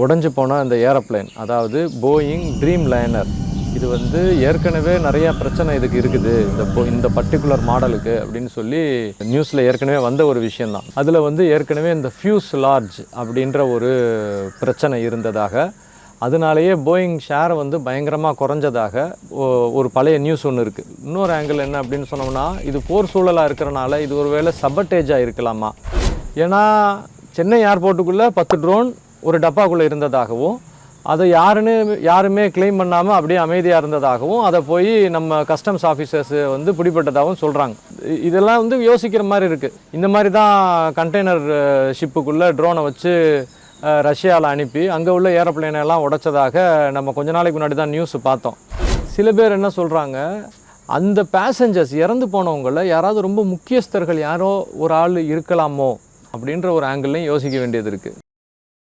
உடஞ்சி போன அந்த ஏரோப்ளேன் அதாவது போயிங் ட்ரீம் லைனர் இது வந்து ஏற்கனவே நிறையா பிரச்சனை இதுக்கு இருக்குது. இந்த போ- இந்த பர்டிகுலர் மாடலுக்கு அப்படின்னு சொல்லி நியூஸில் ஏற்கனவே வந்த ஒரு விஷயந்தான் அதில் வந்து ஏற்கனவே இந்த ஃபியூஸ் லார்ஜ் அப்படின்ற ஒரு பிரச்சனை இருந்ததாக அதனாலேயே போயிங் ஷேர் வந்து பயங்கரமாக குறைஞ்சதாக ஒரு பழைய நியூஸ் ஒன்று இருக்குது இன்னொரு ஆங்கிள் என்ன அப்படின்னு சொன்னோம்னா இது போர் சூழலாக இருக்கிறனால இது ஒரு வேளை சபட்டேஜாக இருக்கலாமா? ஏன்னா சென்னை ஏர்போர்ட்டுக்குள்ளே பத்து ட்ரோன் ஒரு டப்பாக்குள்ளே இருந்ததாகவும் அதை யாருன்னு யாருமே க்ளைம் பண்ணாமல் அப்படியே அமைதியாக இருந்ததாகவும் அதை போய் நம்ம கஸ்டம்ஸ் ஆஃபீஸர்ஸ் வந்து பிடிப்பட்டதாகவும் சொல்கிறாங்க இதெல்லாம் வந்து யோசிக்கிற மாதிரி இருக்குது இந்த மாதிரி தான் கண்டெய்னர் ஷிப்புக்குள்ளே ட்ரோனை வச்சு ரஷ்யாவில் அனுப்பி அங்கே உள்ள ஏரோப்ளேனை எல்லாம் உடைச்சதாக நம்ம கொஞ்ச நாளைக்கு முன்னாடி தான் நியூஸ் பார்த்தோம். சில பேர் என்ன சொல்கிறாங்க அந்த பேசஞ்சர்ஸ் இறந்து போனவங்கள யாராவது ரொம்ப முக்கியஸ்தர்கள் யாரோ ஒரு ஆள் இருக்கலாமோ அப்படின்ற ஒரு ஆங்கிள்லையும் யோசிக்க வேண்டியது இருக்குது